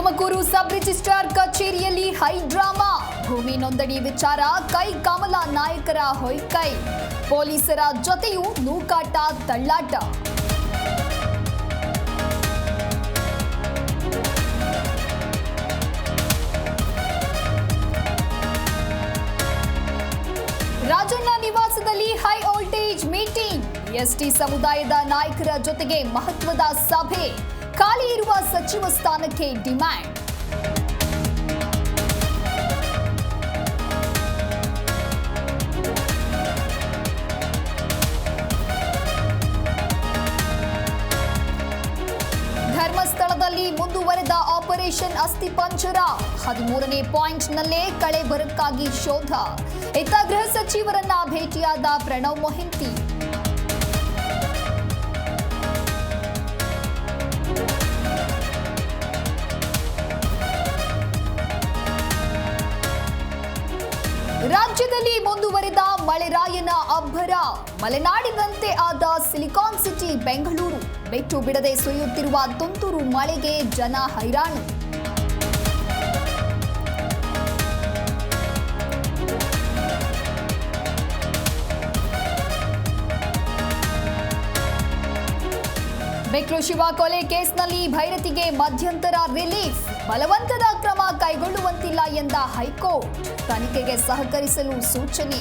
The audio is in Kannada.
ತುಮಕೂರು ಸಬ್ ರಿಜಿಸ್ಟ್ರಾರ್ ಕಚೇರಿಯಲ್ಲಿ ಹೈ ಡ್ರಾಮಾ. ಭೂಮಿ ನೋಂದಣಿ ವಿಚಾರ, ಕೈ ಕಮಲ ನಾಯಕರ ಹೊಯ್ಕೈ. ಪೊಲೀಸರ ಜೊತೆಯೂ ನೂಕಾಟ, ತಳ್ಳಾಟ. ರಾಜಣ್ಣ ನಿವಾಸದಲ್ಲಿ ಹೈ ವೋಲ್ಟೇಜ್ ಮೀಟಿಂಗ್. ಎಸ್ಟಿ ಸಮುದಾಯದ ನಾಯಕರ ಜೊತೆಗೆ ಮಹತ್ವದ ಸಭೆ. ಖಾಲಿ ಇರುವ ಸಚಿವ ಸ್ಥಾನಕ್ಕೆ ಡಿಮ್ಯಾಂಡ್. ಧರ್ಮಸ್ಥಳದಲ್ಲಿ ಮುಂದುವರೆದ ಆಪರೇಷನ್ ಅಸ್ಥಿಪಂಜರ ಹದಿಮೂರನೇ ಪಾಯಿಂಟ್ನಲ್ಲೇ ಕಳೆ ಬರಕ್ಕಾಗಿ ಶೋಧ. ಇತ್ತ ಗೃಹ ಸಚಿವರನ್ನ ಭೇಟಿಯಾದ ಪ್ರಣವ್ ಮೊಹಿಂತಿ. ರಾಜ್ಯದಲ್ಲಿ ಮುಂದುವರೆದ ಮಳೆರಾಯನ ಅಬ್ಬರ. ಮಲೆನಾಡಿನಂತೆ ಆದ ಸಿಲಿಕಾನ್ ಸಿಟಿ, ಬೆಂಗಳೂರು. ಬೆಟ್ಟು ಬಿಡದೆ ಸುರಿಯುತ್ತಿರುವ ತುಂತುರು ಮಳೆಗೆ ಜನ ಹೈರಾಣು. ಬೆಕ್ರು ಶಿವ ಕೊಲೆ ಕೇಸ್ನಲ್ಲಿ ಭೈರತಿಗೆ ಮಧ್ಯಂತರ ರಿಲೀಫ್. ಬಲವಂತದ ಕ್ರಮ ಕೈಗೊಳ್ಳುವಂತಿಲ್ಲ ಎಂದ ಹೈಕೋರ್ಟ್. ತನಿಖೆಗೆ ಸಹಕರಿಸಲು ಸೂಚನೆ.